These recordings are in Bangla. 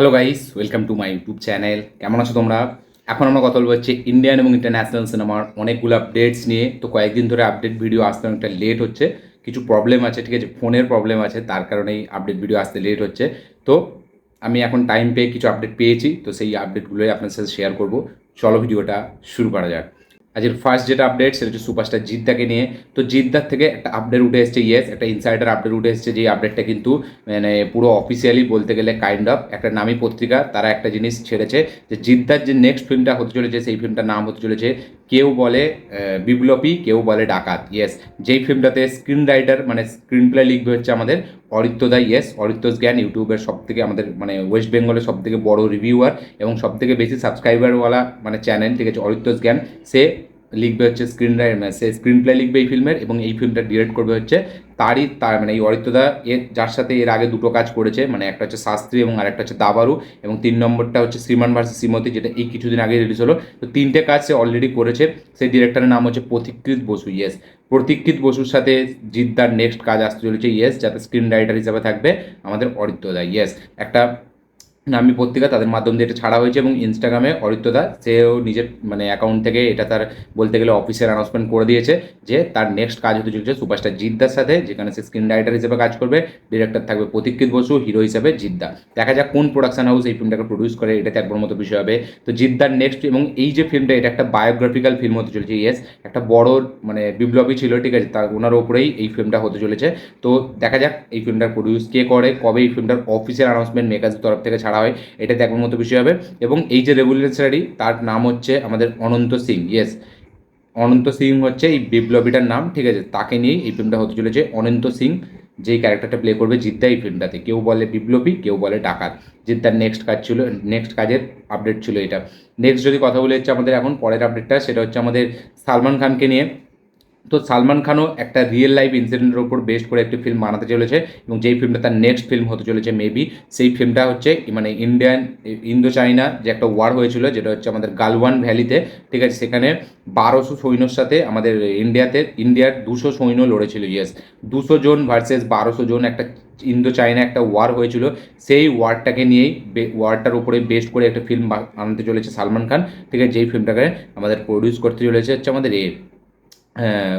Hello guys welcome to my YouTube channel কেমন আছো তোমরা? এখন আমরা কথা বলব হচ্ছে ইন্ডিয়ান এবং ইন্টারন্যাশনাল সিনেমার অনেকগুলো আপডেটস নিয়ে। তো কয়েকদিন ধরে আপডেট ভিডিও আসতে অনেকটা লেট হচ্ছে। কিছু প্রবলেম আছে, ঠিক আছে? ফোনের প্রবলেম আছে, তার কারণেই আপডেট ভিডিও আসতে লেট হচ্ছে। তো আমি এখন টাইম পেয়ে কিছু আপডেট পেয়েছি। তো সেই আপডেটগুলোই আপনার সাথে শেয়ার করব। চলো ভিডিওটা শুরু করা যাক। আজকের ফার্স্ট যেটা আপডেট সেটা হচ্ছে সুপারস্টার জিদ্দাকে নিয়ে। তো জিদ্দার থেকে একটা আপডেট উঠে এসছে ইয়েস একটা ইনসাইডার আপডেট উঠে এসছে, যে আপডেটটা কিন্তু মানে পুরো অফিসিয়ালি বলতে গেলে কাইন্ড অফ একটা নামী পত্রিকা। তারা একটা জিনিস ছেড়েছে, যে জিদ্দার যে নেক্সট ফিল্মটা হতে চলেছে, সেই ফিল্মটার নাম হতে চলেছে, কেউ বলে বিপ্লবী, কেউ বলে ডাকাত ইয়েস যেই ফিল্মটাতে স্ক্রিন রাইটার মানে স্ক্রিন প্লে লিখবে হচ্ছে আমাদের অরিত্য দা ইয়েস অরিত্যস জ্ঞান ইউটিউবের সব থেকে আমাদের মানে ওয়েস্ট বেঙ্গলের সব থেকে বড় রিভিউয়ার এবং সব থেকে বেশি সাবস্ক্রাইবারওয়ালা মানে চ্যানেল ঠিক আছে অরিত্যস জ্ঞান। সে লিখবে হচ্ছে স্ক্রিন সে স্ক্রিন প্লে লিখবে এই ফিল্মের এবং এই ফিল্মটা ডিরেক্ট করবে হচ্ছে তারই তার মানে এই অরিত্যদা এর যার সাথে এর আগে দুটো কাজ করেছে মানে একটা হচ্ছে শাস্ত্রী এবং আরেকটা হচ্ছে দাবারু এবং তিন নম্বরটা হচ্ছে শ্রীমান ভার্সেস শ্রীমতী যেটা এই কিছুদিন আগে রিলিজ হলো। তো তিনটে কাজ সে অলরেডি করেছে। সেই ডিরেক্টরের নাম হচ্ছে প্রতীকৃত বসু ইয়েস প্রতীকৃত বসুর সাথে জিদ্দার নেক্সট কাজ আসতে চলেছে ইয়েস যাতে স্ক্রিন রাইটার হিসাবে থাকবে আমাদের অরিত্যদা ইয়েস একটা নামী পত্রিকা তাদের মাধ্যম দিয়ে এটা ছাড়া হয়েছে এবং ইনস্টাগ্রামে অরিত্যদা সেও নিজের মানে অ্যাকাউন্ট থেকে এটা তার বলতে গেলে অফিসের অ্যানাউন্সমেন্ট করে দিয়েছে যে তার নেক্সট কাজ হতে চলেছে সুপারস্টার জিদ্দার সাথে, যেখানে সে স্ক্রিন রাইটার হিসেবে কাজ করবে। ডিরেক্টর থাকবে প্রতীক্ষিত বসু হিরো হিসেবে জিদ্দা। দেখা যাক কোন প্রোডাকশন হাউস এই ফিল্মটাকে প্রডিউস করে, এটাতে একবার মতো বিষয় হবে। তো জিদ্দার নেক্সট এবং এই যে ফিল্মটা এটা একটা বায়োগ্রাফিক্যাল ফিল্ম হতে চলেছে ইয়েস একটা বড় মানে বিপ্লবী ছিল, ঠিক আছে, তার, ওনার ওপরেই এই ফিল্মটা হতে চলেছে। তো দেখা যাক এই ফিল্মটার প্রডিউস কে করে, কবে এই ফিল্মটার অফিসিয়াল অ্যানাউন্সমেন্ট মেকার্সের তরফ থেকে ছাড়া হয় এটা একবার মতো বিষয় হবে। এবং এই যে রেগুলেশনারি তার নাম হচ্ছে আমাদের অনন্ত সিং ইয়েস অনন্ত সিং হচ্ছে এই বিপ্লবীটার নাম, ঠিক আছে? তাকে নিয়েই এই ফিল্মটা হতে চলেছে অনন্ত সিং, যেই ক্যারেক্টারটা প্লে করবে জিদ্দা এই ফিল্মটাতে কেউ বলে বিপ্লবী, কেউ বলে ডাকাত। জিদ্দার নেক্সট কাজ ছিল নেক্সট কাজের আপডেট ছিল এটা। নেক্সট যদি কথা বলে হচ্ছে আমাদের এখন, পরের আপডেটটা সেটা হচ্ছে আমাদের সালমান খানকে নিয়ে। তো সালমান খানও একটা রিয়েল লাইফ ইনসিডেন্টের উপর বেস্ট করে একটি ফিল্ম বানাতে চলেছে এবং যেই ফিল্মটা তার নেক্সট ফিল্ম হতে চলেছে মেবি সেই ফিল্মটা হচ্ছে মানে ইন্ডিয়ান ইন্দো চাইনা যে একটা ওয়ার হয়েছিল, যেটা হচ্ছে আমাদের গালওয়ান ভ্যালিতে ঠিক আছে? সেখানে বারোশো সৈন্যর সাথে আমাদের ইন্ডিয়াতে ইন্ডিয়ার দুশো সৈন্য লড়েছিল ইয়েস দুশো জন ভার্সেস বারোশো জন একটা ইন্দো চাইনা একটা ওয়ার হয়েছিল। সেই ওয়ারটাকে নিয়েই ওয়ারটার উপরে বেস্ট করে একটা ফিল্ম আনতে চলেছে সালমান খান, ঠিক আছে? যেই ফিল্মটাকে আমাদের প্রডিউস করতে চলেছে হচ্ছে আমাদের এ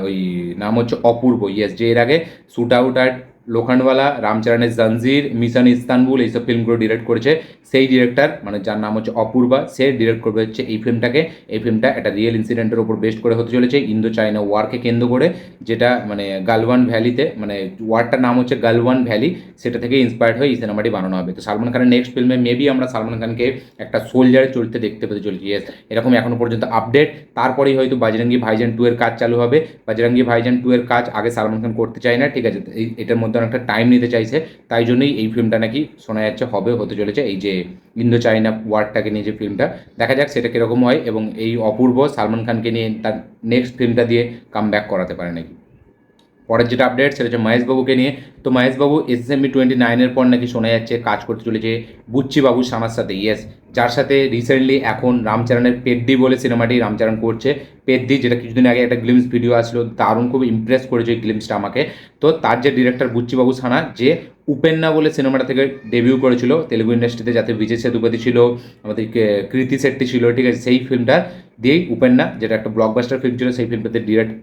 ওই নাম হচ্ছে অপূর্ব ইয়েস যে এর আগে শুট আউট আর লোখান্ডওয়ালা রামচরণের জঞ্জির মিশন ইস্তানবুল এইসব ফিল্মগুলো ডিরেক্ট করেছে। সেই ডিরেক্টর মানে যার নাম হচ্ছে অপূর্বা, সে ডিরেক্ট করবে হচ্ছে এই ফিল্মটাকে এই ফিল্মটা একটা রিয়েল ইনসিডেন্টের উপর বেস্ট করে হতে চলেছে। ইন্দো চায়না ওয়ারকে কেন্দ্র করে, যেটা মানে গালওয়ান ভ্যালিতে মানে ওয়ারটার নাম হচ্ছে গালওয়ান ভ্যালি সেটা থেকে ইন্সপায়ার্ড হয়ে এই সিনেমাটি বানানো হবে। তো সালমান খানের নেক্সট ফিল্মে মেবি আমরা সালমান খানকে একটা সোলজারের চরিত্রে দেখতে পেতে চলেছি। এরকম এখনও পর্যন্ত আপডেট তারপরেই হয়তো বাজরঙ্গি ভাইজান টু এর কাজ চালু হবে। বাজরঙ্গি ভাইজান টু এর কাজ আগে সালমান খান করতে চায় না, ঠিক আছে? এটার মধ্যে অনেকটা টাইম নিতে চাইছে, তাই জন্যই এই ফিল্মটা নাকি শোনা যাচ্ছে হবে হতে চলেছে। এই যে ইন্দো চাইনা ওয়ার্ডটাকে নিয়ে যে ফিল্মটা দেখা যাক সেটা কীরকম হয় এবং এই অপূর্ব সালমান খানকে নিয়ে তার নেক্সট ফিল্মটা দিয়ে কাম ব্যাক করাতে পারে নাকি। পরের যেটা আপডেট সেটা হচ্ছে মহেশবাবুকে নিয়ে। তো মহেশবাবু এসএসএমবি টোয়েন্টি নাইনের পর নাকি শোনা যাচ্ছে, কাজ করতে চলেছে বুচ্চি বাবু সানার সাথে। ইয়েস যার সাথে রিসেন্টলি এখন রামচরণের পেদ্দি বলে সিনেমাটি রামচরণ করছে। পেদ্দি যেটা কিছুদিন আগে একটা গ্লিমস ভিডিও আসলো, দারুণ খুব ইমপ্রেস করেছে ওই গ্লিমসটা আমাকে। তো তার যে ডিরেক্টর বুচ্চিবাবু সানা, যে উপেন্না বলে সিনেমাটা থেকে ডেবিউ করেছিল, তেলুগু ইন্ডাস্ট্রিতে যাতে বিজয় সেতুপতি ছিল, আমাদের কৃতি শেট্টি ছিল, ঠিক আছে, সেই ফিল্মটা দিয়েই উপেন্না, যেটা একটা ব্লকবাস্টার ফিল্ম ছিল, সেই ফিল্মটাতে ডিরেক্ট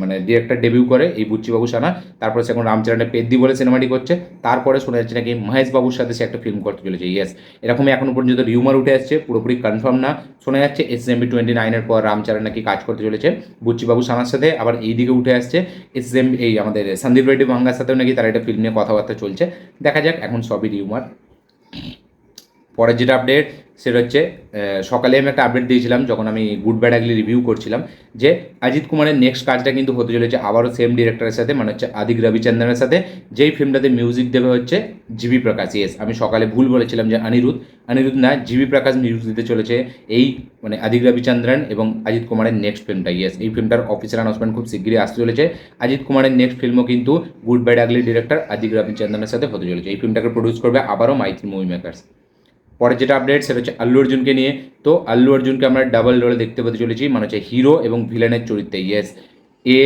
মানে ডিরেক্টর ডেবিউ করে এই বুচ্চিবাবু সানা। তারপরে সে এখন রামচরণের পেদ্দি বলে সিনেমাটি করছে। তারপরে শোনা যাচ্ছে নাকি মহেশ বাবুর সাথে সে একটা ফিল্ম করতে চলেছে ইয়েস এরকমই এখনও পর্যন্ত রিউমার উঠে আসছে, পুরোপুরি কনফার্ম না। শোনা যাচ্ছে এস এম বি টোয়েন্টি নাইনের পর রামচরণ নাকি কাজ করতে চলেছে। বুচ্চিবাবু সানার সাথে আবার এই দিকে উঠে আসছে। এস এম এই আমাদের সন্দীপ রেড্ডি ভাঙ্গার সাথেও নাকি তারা একটা ফিল্ম নিয়ে কথাবার্তা চলছে। দেখা যাক, এখন সবই রিউমার পরের যেটা আপডেট সেটা হচ্ছে সকালে আমি একটা আপডেট দিয়েছিলাম যখন আমি গুড ব্যাড আগলি রিভিউ করছিলাম, যে অজিত কুমারের নেক্সট কাজটা কিন্তু হতে চলেছে আবারও সেম ডিরেক্টরের সাথে মানে হচ্ছে আদিক রবিচন্দ্রনের সাথে, যেই ফিল্মটাতে মিউজিক দেবে হচ্ছে জিবি প্রকাশ ইয়েস আমি সকালে ভুল বলেছিলাম যে অনিরুদ্ধ অনিরুদ্ধ না, জিবি প্রকাশ মিউজিক দিতে চলেছে এই মানে আদিক রবিচন্দ্রন এবং অজিত কুমারের নেক্সট ফিল্মটা ইয়েস এই ফিল্মটার অফিসিয়াল অ্যানাউন্সমেন্ট খুব শীঘ্রই আসতে চলেছে, অজিত কুমারের নেক্সট ফিল্মও কিন্তু গুড ব্যাড আগলি ডিরেক্টর আদিক রবিচন্দ্রনের সাথে হতে চলেছে, এই ফিল্মটাকে প্রডিউস করবে আবারও মাইথিল মুভি মেকার্স পরের যেটা আপডেট সেটা হচ্ছে আল্লু অর্জুনকে নিয়ে। তো আল্লু অর্জুনকে আমরা ডাবল রোলে দেখতে পেতে চলেছি। মানে হচ্ছে হিরো এবং ভিলেনের চরিত্রে ইয়েস এ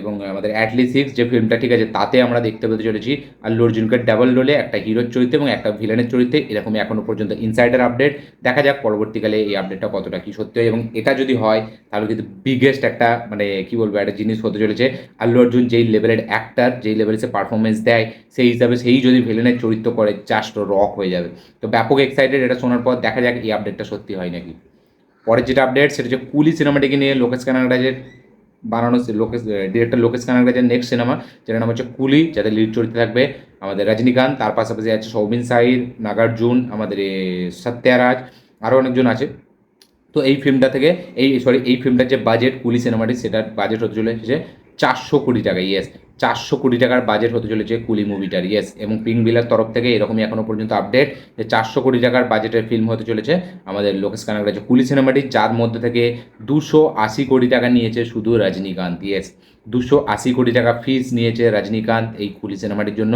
এবং আমাদের অ্যাটলি সিক্স যে ফিল্মটা ঠিক আছে, তাতে আমরা দেখতে পেতে চলেছি আল্লু অর্জুনকে ডাবল রোলে একটা হিরোর চরিত্রে এবং একটা ভিলেনের চরিত্রে, এরকমই এখনও পর্যন্ত ইনসাইডার আপডেট দেখা যাক পরবর্তীকালে এই আপডেটটা কতটা কি সত্যি হয়, এবং এটা যদি হয়, তাহলে কিন্তু বিগেস্ট একটা মানে কি বলব, একটা জিনিস হতে চলেছে। আল্লু অর্জুন যেই লেভেলের অ্যাক্টার যেই লেভেলে সে পারফরমেন্স দেয়, সেই হিসাবে সেই যদি ভিলেনের চরিত্র করে জাস্ট রক হয়ে যাবে। তো ব্যাপক এক্সাইটেড এটা শোনার পর দেখা যাক এই আপডেটটা সত্যি হয় নাকি। পরের যেটা আপডেট সেটা হচ্ছে কুলি সিনেমাটিকে নিয়ে, লোকেশ কানাগরাজের বানানো লোকেশ ডিরেক্টর লোকেশ কানাগরাজের নেক্সট সিনেমা যেটার নাম হচ্ছে কুলি যাতে লিড চরিত্রে থাকবে আমাদের রজনীকান্ত, তার পাশাপাশি আছে সৌবিন সাইর নাগার্জুন, আমাদের সত্যারাজ আরও অনেকজন আছে। তো এই ফিল্মটা থেকে, এই সরি এই ফিল্মটার যে বাজেট কুলি সিনেমাটি সেটার বাজেট হতে চলে এসেছে চারশো কোটি টাকা ইয়েস চারশো কোটি টাকার বাজেট হতে চলেছে কুলি মুভিটার ইয়েস এবং পিঙ্ক বিলার তরফ থেকে এরকমই এখনও পর্যন্ত আপডেট যে চারশো কোটি টাকার বাজেটের ফিল্ম হতে চলেছে। আমাদের লোকেশ কানাগরাজ কুলি সিনেমাটি যার মধ্যে থেকে দুশো আশি কোটি টাকা নিয়েছে শুধু রজনীকান্ত ইয়েস দুশো আশি কোটি টাকা ফিজ নিয়েছে রজনীকান্ত এই কুলি সিনেমাটির জন্য।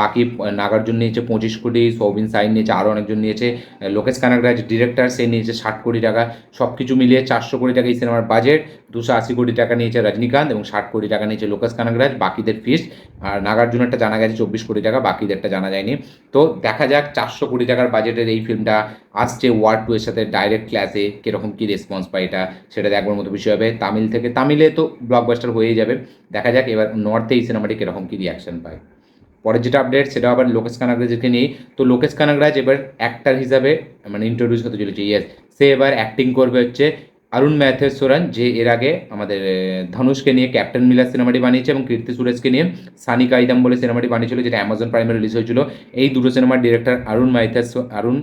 বাকি নাগার্জুন নিয়েছে পঁচিশ কোটি সৌবিন সাইন নিয়েছে আরও অনেকজন নিয়েছে লোকেশ কানাগরাজ ডিরেক্টর সে নিয়েছে ষাট কোটি টাকা। সব কিছু মিলিয়ে চারশো কোটি টাকা এই সিনেমার বাজেট দুশো আশি কোটি টাকা নিয়েছে রজনীকান্ত এবং ষাট কোটি টাকা নিয়েছে লোকেশ কানাগরাজ বাকিদের ফিস আর নাগার্জুনেরটা জানা গেছে চব্বিশ কোটি টাকা, বাকিদেরটা জানা যায়নি। তো দেখা যাক, চারশো কোটি টাকার বাজেটের এই ফিল্মটা আসছে ওয়ার্ড টু এর সাথে ডাইরেক্ট ক্লাসে কীরকম কী রেসপন্স পায় এটা, সেটা দেখবার মতো বিষয় হবে। তামিল থেকে, তামিলে তো ব্লকবাস্টার হয়ে যাবে। দেখা যাক এবার নর্থে এই সিনেমাটি কীরকম কী রিয়াকশন পায়। পরের যেটা আপডেট সেটা আবার লোকেশ কানাগরাজকে নেই তো লোকেশ কানাগরাজ এবার অ্যাক্টার হিসাবে মানে ইন্ট্রোডিউস হতে চলেছে ইয়েস সে এবার অ্যাক্টিং করবে হচ্ছে অরুণ ম্যাথেশ্বরন যে এর আগে আমাদের ধনুষকে নিয়ে ক্যাপ্টেন মিলার সিনেমাটি বানিয়েছে এবং কীর্তি সুরেশকে নিয়ে সানি কাইদাম বলে সিনেমাটি বানিয়েছিল, যেটা অ্যামাজন প্রাইমে রিলিজ হয়েছিল। এই দুটো সিনেমার ডিরেক্টর অরুণ মাইথেশ অরুণ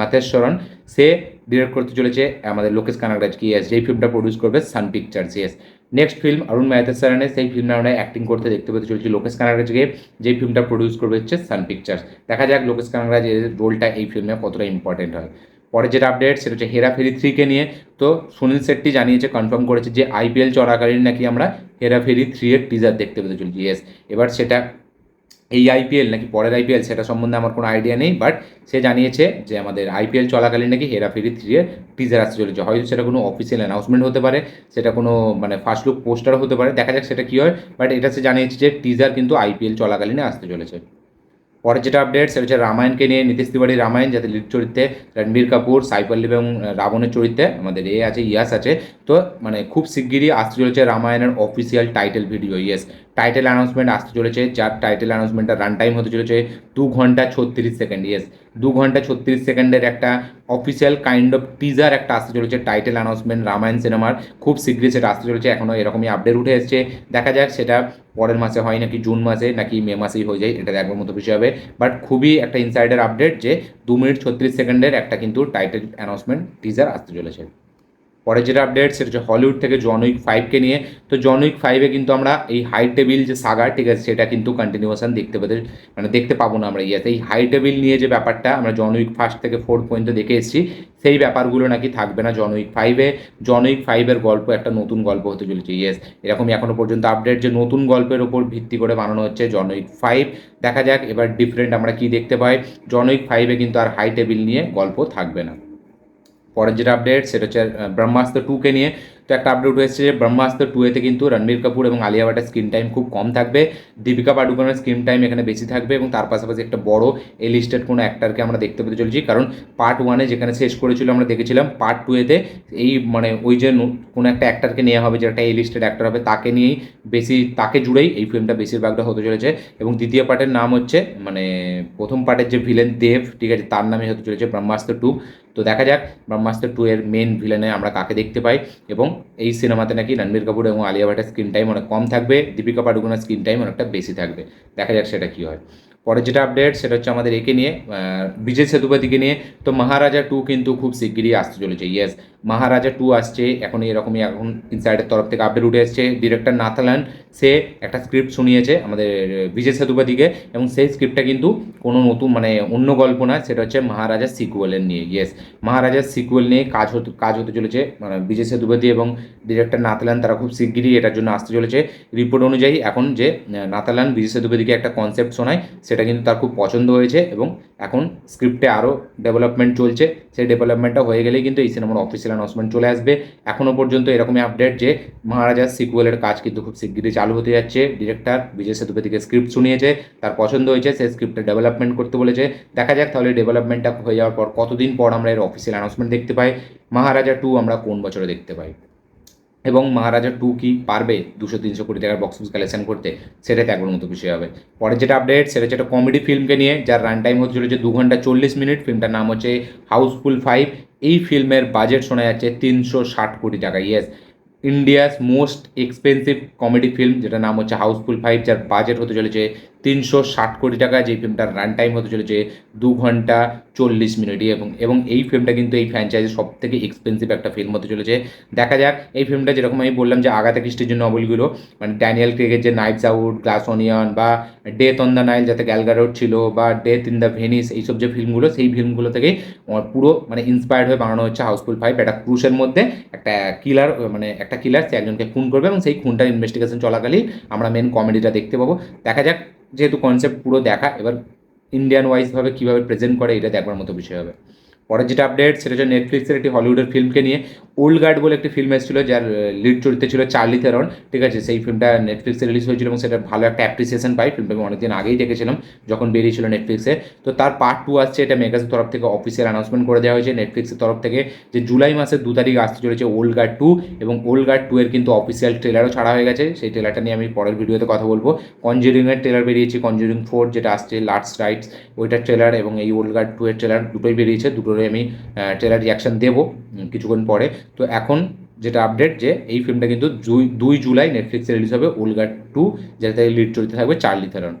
মাথেশ্বরন সে ডিরেক্ট করতে চলেছে আমাদের লোকেশ কানাগরাজ, কি ইয়েস যেই ফিল্মটা প্রডিউস করবে Sun Pictures yes next film Arun মাহেশ্বরনের সেই ফিল্মে আমরা অ্যাক্টিং করতে দেখতে পেতে চলেছি লোকেশ কানাগরাজকে যেই ফিল্মটা প্রডিউস করবে হচ্ছে সান পিকচার্স দেখা যাক লোকেশ কানাগরাজ এর রোলটা এই ফিল্মে কতটা ইম্পর্টেন্ট হয়। পরে যেটা আপডেট সেটা হচ্ছে হেরাফেরি থ্রিকে নিয়ে। তো সুনীল শেট্টি জানিয়েছে কনফার্ম করেছে যে আইপিএল চলাকালীন নাকি আমরা হেরাফেরি থ্রি এর টিজার দেখতে পেতে চলেছি। ইয়েস এবার সেটা এই আইপিএল নাকি পরের আইপিএল সেটা সম্বন্ধে আমার কোনো আইডিয়া নেই বাট সে জানিয়েছে যে আমাদের আইপিএল চলাকালীন নাকি হেরাফেরি থ্রি এর টিজার আসতে চলেছে। হয়তো সেটা কোনো অফিসিয়াল অ্যানাউন্সমেন্ট হতে পারে, সেটা কোনো মানে ফার্স্ট লুক পোস্টার হতে পারে, দেখা যাক সেটা কী হয় বাট এটা সে জানিয়েছে যে টিজার কিন্তু আইপিএল চলাকালীনে আসতে চলেছে। পরের যেটা আপডেট সেটা হচ্ছে রামায়ণকে নিয়ে নীতিশ তিওয়ারি রামায়ণ যাতে লিড চরিত্রে রণবীর কাপুর সাইপল্লিপ এবং রাবণের চরিত্রে আমাদের এ আছে, ইয়াস আছে। তো মানে খুব শিগগিরই আসতে চলেছে রামায়ণের official title video yes title announcement আসতে চলেছে, যার টাইটেল অ্যানাউন্সমেন্টটা রান টাইম হতে চলেছে দু ঘণ্টা ছত্রিশ সেকেন্ড ইয়েস দু ঘণ্টা ছত্রিশ সেকেন্ডের একটা অফিসিয়াল কাইন্ড অফ টিজার একটা আসতে চলেছে টাইটেল অ্যানাউন্সমেন্ট রামায়ণ সিনেমার খুব শীঘ্রই সেটা আসতে চলেছে এখনও এরকমই আপডেট উঠে এসছে। দেখা যাক সেটা পরের মাসে হয় নাকি জুন মাসে নাকি মে মাসেই হয়ে যায়, এটা দেখবার মতো বিষয় হবে। বাট খুবই একটা ইনসাইডার আপডেট যে দু মিনিট ছত্রিশ সেকেন্ডের একটা কিন্তু টাইটেল অ্যানাউন্সমেন্ট টিজার আসতে চলেছে। পরের যেটা আপডেট সেটা হচ্ছে হলিউড থেকে জন উইক ফাইভকে নিয়ে। তো জন উইক ফাইভে কিন্তু আমরা এই হাই টেবিল যে সাগা ঠিক আছে, সেটা কিন্তু কন্টিনিউশন দেখতে পেতে মানে দেখতে পাবো না আমরা ইয়াতে। এই হাই টেবিল নিয়ে যে ব্যাপারটা আমরা জন উইক ফার্স্ট থেকে ফোর পর্যন্ত দেখে এসেছি, সেই ব্যাপারগুলো নাকি থাকবে না জন উইক ফাইভে জন উইক ফাইভের গল্প একটা নতুন গল্প হতে চলেছে ইয়েস এরকমই এখনও পর্যন্ত আপডেট যে নতুন গল্পের ওপর ভিত্তি করে বানানো হচ্ছে জন উইক ফাইভ দেখা যাক এবার ডিফারেন্ট আমরা কি দেখতে পাই। জন উইক ফাইভে কিন্তু আর হাই টেবিল নিয়ে গল্প থাকবে না। পরের যেটা আপডেট সেটা হচ্ছে ব্রহ্মাস্ত্র টুকে নিয়ে। তো একটা আপডেট হয়েছে যে ব্রহ্মাস্ত্র টুয়েতে কিন্তু রণবীর কাপুর এবং আলিয়া ভাটের স্ক্রিন টাইম খুব কম থাকবে। দীপিকা পাডুকোনের স্ক্রিন টাইম এখানে বেশি থাকবে এবং তার পাশাপাশি একটা বড় এ লিস্টেড কোনো অ্যাক্টারকে আমরা দেখতে পেতে চলেছি। কারণ পার্ট ওয়ানে যেখানে শেষ করেছিল আমরা দেখেছিলাম পার্ট টুয়েতে এই মানে ওই যে কোনো একটা অ্যাক্টারকে নেওয়া হবে যে একটা এ লিস্টেড অ্যাক্টার হবে, তাকে নিয়েই বেশি, তাকে জুড়েই এই ফিল্মটা বেশিরভাগটা হতে চলেছে। এবং দ্বিতীয় পার্টের নাম হচ্ছে মানে প্রথম পার্টের যে ভিলেন দেব ঠিক আছে, তার নামে হতে চলেছে ব্রহ্মাস্ত্র টু তো দেখা যাক ব্রহ্মাস্ত্র টু এর মেন ভিলেনে আমরা কাকে দেখতে পাই এবং এই সিনেমাতে নাকি রণবীর কাপুর এবং আলিয়া ভাটের স্ক্রিন টাইম অনেক কম থাকবে, দীপিকা পাডুকোনার স্ক্রিন টাইম অনেকটা বেশি থাকবে। দেখা যাক সেটা কী হয়। পরের যেটা আপডেট সেটা হচ্ছে আমাদের একে নিয়ে বিজয় সেতুপতিকে নিয়ে। তো মহারাজা টু কিন্তু খুব শিগগিরই আসতে চলেছে ইয়েস মহারাজা টু আসছে এখন এরকমই এখন ইনসাইডের তরফ থেকে আপডেট উঠে এসছে। ডিরেক্টর নাথালান সে একটা স্ক্রিপ্ট শুনিয়েছে আমাদের বিজয় সেতুপতিকে এবং সেই স্ক্রিপ্টটা কিন্তু কোনো নতুন মানে অন্য গল্প না, সেটা হচ্ছে মহারাজার সিকুয়েলের নিয়ে। ইয়েস মহারাজার সিকুয়েল নিয়ে কাজ হতে কাজ হতে চলেছে মানে বিজয় সেতুপতি এবং ডিরেক্টর নাথালান তারা খুব শিগগিরই এটার জন্য আসতে চলেছে। রিপোর্ট অনুযায়ী এখন যে নাথালান বিজয় সেতুপতিকে একটা কনসেপ্ট শোনায়, সেটা কিন্তু তার খুব পছন্দ হয়েছে এবং এখন স্ক্রিপ্টে আরও ডেভেলপমেন্ট চলছে। সেই ডেভেলপমেন্টটা হয়ে গেলেই কিন্তু এই সিনেমার অফিসিয়াল অ্যানাউন্সমেন্ট চলে আসবে। এখনও পর্যন্ত এরকমই আপডেট যে মহারাজার সিকুয়েলের কাজ কিন্তু খুব শিগগিরই চালু হতে যাচ্ছে। ডিরেক্টর বিজয় সেতুপতিকে স্ক্রিপ্ট শুনিয়েছে, তার পছন্দ হয়েছে সেই স্ক্রিপ্টে ডেভেলপমেন্ট করতে বলেছে। দেখা যাক তাহলে ডেভেলপমেন্টটা হয়ে যাওয়ার পর কতদিন পর আমরা এর অফিসিয়াল অ্যানাউন্সমেন্ট দেখতে পাই। মহারাজা টু আমরা কোন বছরে দেখতে পাই? এবং মহারাজা টু কি পারবে দুশো, তিনশো কোটি টাকার বক্স অফিস কালেকশন করতে? সেটাতে একবার মতো বিষয় হবে। পরের যেটা আপডেট সেটা হচ্ছে একটা কমেডি ফিল্মকে নিয়ে, যার রান টাইম হচ্ছে চলেছে দু ঘণ্টা চল্লিশ মিনিট। ফিল্মটার নাম হচ্ছে হাউসফুল ফাইভ এই ফিল্মের বাজেট শোনা যাচ্ছে তিনশো ষাট কোটি টাকা। Yes India's most expensive comedy film যেটা নাম হচ্ছে হাউসফুল ফাইভ যার বাজেট হতে চলেছে তিনশো ষাট কোটি টাকা যে ফিল্মটার রান টাইম হতে চলেছে দু ঘণ্টা চল্লিশ মিনিটই এবং এবং এই ফিল্মটা কিন্তু এই ফ্র্যাঞ্চাইজির সব থেকে এক্সপেন্সিভ একটা ফিল্ম হতে চলেছে। দেখা যাক, এই ফিল্মটা যেরকম আমি বললাম যে আগাতা খ্রিস্টের যে নভেলগুলো মানে ড্যানিয়েল ক্রেগের যে নাইটস আউট গ্লাস অনিয়ন বা ডেথ অন দ্য নাইল যাতে গ্যালগারোড ছিল বা ডেথ ইন দ্য ভেনিস এইসব যে ফিল্মগুলো সেই ফিল্মগুলো আমার পুরো মানে ইন্সপায়ার্ড হয়ে বানানো হচ্ছে হাউসফুল ফাইভ একটা ক্রুশের মধ্যে একটা কিলার মানে একটা কিলার সে একজনকে খুন করবে এবং সেই খুনটার ইনভেস্টিগেশন চলাকালীন আমরা মেন কমেডিটা দেখতে পাবো। দেখা যাক যেহেতু কনসেপ্ট পুরো দেখা, এবার ইন্ডিয়ান ওয়াইজভাবে কীভাবে প্রেজেন্ট করে, এটা দেখবার মতো বিষয় হবে। পরের যেটা আপডেট সেটা হচ্ছে নেটফ্লিক্সের একটি হলিউডের ফিল্মকে নিয়ে ওল্ড গার্ড বলে একটি ফিল্ম এসেছিল, যার লিড চরিত্রে ছিল চার্লি থেরন ঠিক আছে? সেই ফিল্মটা নেটফ্লিক্সে রিলিজ হয়েছিল এবং সেটা ভালো একটা অ্যাপ্রিসিয়েশন পাই ফিল্মটা আমি অনেকদিন আগেই দেখেছিলাম, যখন বেরিয়েছিল নেটফ্লিক্সে তো তার পার্ট টু আসছে, এটা মেগাসের তরফ থেকে অফিসিয়াল অ্যানাউন্সমেন্ট করে দেওয়া হয়েছে। নেটফ্লিক্সের তরফ থেকে যে জুলাই মাসের দু তারিখ আসতে চলেছে ওল্ড গার্ড টু এবং ওল্ড গার্ড টু এর কিন্তু অফিসিয়াল ট্রেলারও ছাড়া হয়ে গেছে। সেই ট্রেলারটা নিয়ে আমি পরের ভিডিওতে কথা বলব। কনজুরিংয়ের ট্রেলার বেরিয়েছে কনজুরিং ফোর যেটা আসছে লার্জ রাইটস ওইটার ট্রেলার এবং এই ওল্ড গার্ড টু এর ট্রেলার দুটোই বেরিয়েছে দুটোরই আমি ট্রেলার রিয়াকশান দেবো কিছুক্ষণ পরে। তো এখন যেটা আপডেট যে এই ফিল্মটা কিন্তু দুই জুলাই নেটফ্লিক্সে রিলিজ হবে উলগার টু যেটাতে লিড চরিত্রে থাকবে চার্লি থেরন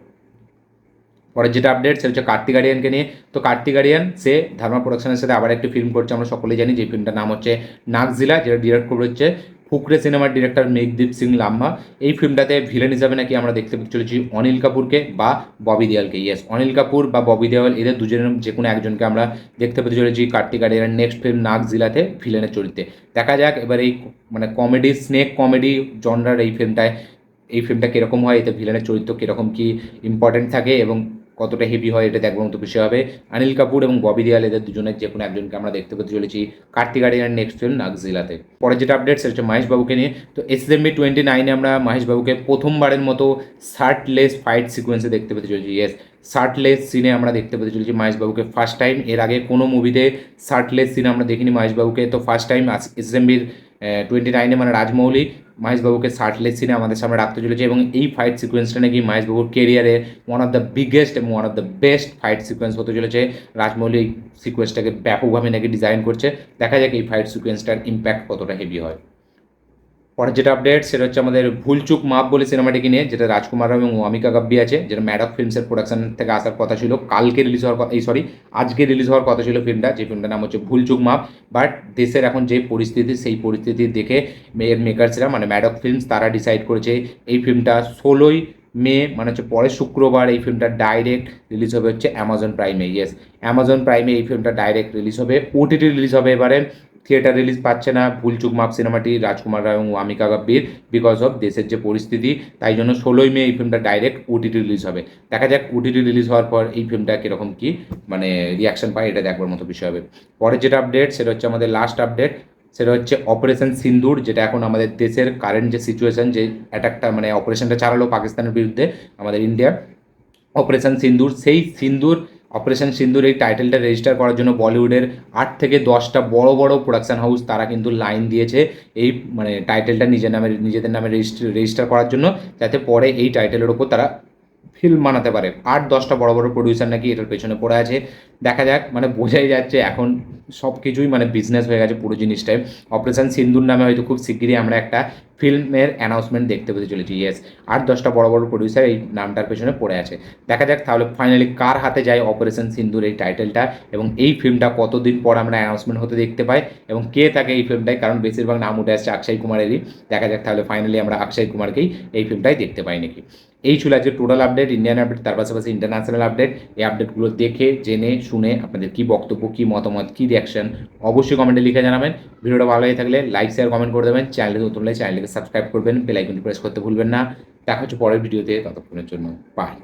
পরে যেটা আপডেট সেটা হচ্ছে কার্তিক আরিয়ানকে নিয়ে। তো কার্তিক আরিয়ান সে ধর্মা প্রোডাকশনের সাথে আবার একটি ফিল্ম করছে, আমরা সকলেই জানি। যে ফিল্মটার নাম হচ্ছে নাকজিলা যেটা ডিরেক্ট করে হচ্ছে ফুকরে সিনেমার ডিরেক্টর মেঘদীপ সিং লাম্বা এই ফিল্মটাতে ভিলেন হিসাবে নাকি আমরা দেখতে চলেছি অনিল কাপুরকে বা ববি দেওয়ালকে। ইয়েস অনিল কাপুর বা ববি দেওয়াল এদের দুজনের যে কোনো একজনকে আমরা দেখতে পেতে চলেছি কার্তিক আরিয়ানের নেক্সট ফিল্ম নাগ জিলাতে ভিলেনের চরিত্রে। দেখা যাক এবার এই মানে কমেডি স্নেক কমেডি জনরার এই ফিল্মটায় এই ফিল্মটা কীরকম হয়, এতে ভিলেনের চরিত্র কীরকম, কী ইম্পর্টেন্ট থাকে এবং কতটা হেভি হয় এটা দেখবার মতো বিষয় হবে। অনিল কাপুর এবং ববি দেওয়াল এদের দুজনের যে কোনো একজনকে আমরা দেখতে পেতে চলেছি কার্তিক আরিয়ানের নেক্সট ফিল্ম নাগজিলাতে পরে যেটা আপডেট সেটা হচ্ছে মহেশ বাবুকে নিয়ে। তো এস এম বি টোয়েন্টি নাইনে আমরা মহেশ বাবুকে প্রথমবারের মতো শার্টলেস ফাইট সিকোয়েন্সে দেখতে পেতে চলেছি। ইয়েস শার্টলেস সিনে আমরা দেখতে পেতে চলেছি মহেশ বাবুকে ফার্স্ট টাইম এর আগে কোনো মুভিতে শার্টলেস সিনে আমরা দেখিনি মহেশ বাবুকে। তো ফার্স্ট টাইম এস এম বির টোয়েন্টি নাইনে মানে রাজমৌলি মহেশবাবুকে শার্টলেস সিনে আমাদের সামনে রাখতে চলেছে এবং এই ফাইট সিকোয়েন্সটা নাকি মহেশবাবুর কেরিয়ারে ওয়ান অফ দ্য বিগেস্ট এবং one of the best fight sequence হতে চলেছে। রাজমৌলি সিকোয়েন্সটাকে ব্যাপকভাবে নাকি ডিজাইন করছে। দেখা যাক এই ফাইট সিকোয়েন্সটার ইম্প্যাক্ট কতটা হেভি হয়। পরের যেটা আপডেট সেটা হচ্ছে আমাদের ভুলচুক মাপ বলে সিনেমাটিকে নিয়ে, যেটা রাজকুমার এবং অমিকা গাব্বি আছে, যেটা ম্যাডক ফিল্মসের প্রোডাকশন থেকে আসার কথা ছিল, কালকে রিলিজ হওয়ার কথা এই সরি আজকে রিলিজ হওয়ার কথা ছিল ফিল্মটা যে ফিল্মটার নাম হচ্ছে ভুলচুক মাপ বাট দেশের এখন যে পরিস্থিতি, সেই পরিস্থিতি দেখে মেয়ের মেকার্সরা মানে ম্যাডক ফিল্মস তারা ডিসাইড করেছে, এই ফিল্মটা ষোলোই মে মানে হচ্ছে পরের শুক্রবার এই ফিল্মটা ডাইরেক্ট রিলিজ হবে হচ্ছে অ্যামাজন প্রাইমে ইয়েস অ্যামাজন প্রাইমে এই ফিল্মটা ডাইরেক্ট রিলিজ হবে ওটিটি রিলিজ হবে এবারে। থিয়েটার রিলিজ পাচ্ছে না ভুলচুক মাপ সিনেমাটি রাজকুমার রায় এবং ওয়ামিকা গাব্বির বিকজ অফ দেশের যে পরিস্থিতি, তাই জন্য ষোলোই মে এই ফিল্মটা ডাইরেক্ট ওটিটি রিলিজ হবে। দেখা যাক ওটিটি রিলিজ হওয়ার পর এই ফিল্মটা কীরকম কী মানে রিয়াকশন পায়, এটা দেখবার মতো বিষয় হবে। পরের যেটা আপডেট সেটা হচ্ছে আমাদের লাস্ট আপডেট সেটা হচ্ছে অপারেশন সিন্দুর যেটা এখন আমাদের দেশের কারেন্ট যে সিচুয়েশন যে অ্যাটাকটা মানে অপারেশনটা চালালো পাকিস্তানের বিরুদ্ধে, আমাদের ইন্ডিয়া অপারেশন সিন্দুর সেই সিন্দুর অপারেশন সিন্দুর এই টাইটেলটা রেজিস্টার করার জন্য বলিউডের আট থেকে দশটা বড় বড় প্রোডাকশন হাউস তারা কিন্তু লাইন দিয়েছে এই মানে টাইটেলটা নিজের নামে, নিজেদের নামে রেজিস্টার করার জন্য, যাতে পরে এই টাইটেলের ওপর তারা ফিল্ম বানাতে পারে। আট, দশটা বড় বড় প্রডিউসার নাকি এটার পেছনে পড়ে আছে। দেখা যাক মানে বোঝাই যাচ্ছে এখন সব কিছুই মানে বিজনেস হয়ে গেছে পুরো জিনিসটাই। অপারেশন সিন্দুর নামে হয়তো খুব শিগগিরই আমরা একটা ফিল্মের অ্যানাউন্সমেন্ট দেখতে পেতে চলেছি ইয়েস আট দশটা বড় বড় প্রডিউসার এই নামটার পেছনে পড়ে আছে। দেখা যাক তাহলে ফাইনালি কার হাতে যায় অপারেশন সিন্দুর এই টাইটেলটা এবং এই ফিল্মটা কতদিন পর আমরা অ্যানাউন্সমেন্ট হতে দেখতে পাই এবং কে থাকে এই ফিল্মটায়? কারণ বেশিরভাগ নাম উঠে আসছে অক্ষয় কুমারেরই। দেখা যাক তাহলে ফাইনালি আমরা অক্ষয় কুমারকেই এই ফিল্মটাই দেখতে পাই নাকি। এই ছিল আজকে টোটাল আপডেট ইন্ডিয়ান আপডেট তার পাশাপাশি ইন্টারন্যাশনাল আপডেট এই আপডেটগুলো দেখে, জেনে শুনে আপনাদের কি বক্তব্য, কি মতামত, কি রিয়াকশন অবশ্যই কমেন্টে লিখে জানাবেন। ভিডিওটা ভালো লাগে থাকলে লাইক শেয়ার কমেন্ট করে দেবেন। চ্যানেলে নতুন হলে চ্যানেলকে সাবস্ক্রাইব করবেন বেল আইকনটি প্রেস করতে ভুলবেন না। দেখা হচ্ছে পরের ভিডিওতে, ততক্ষণের জন্য বাই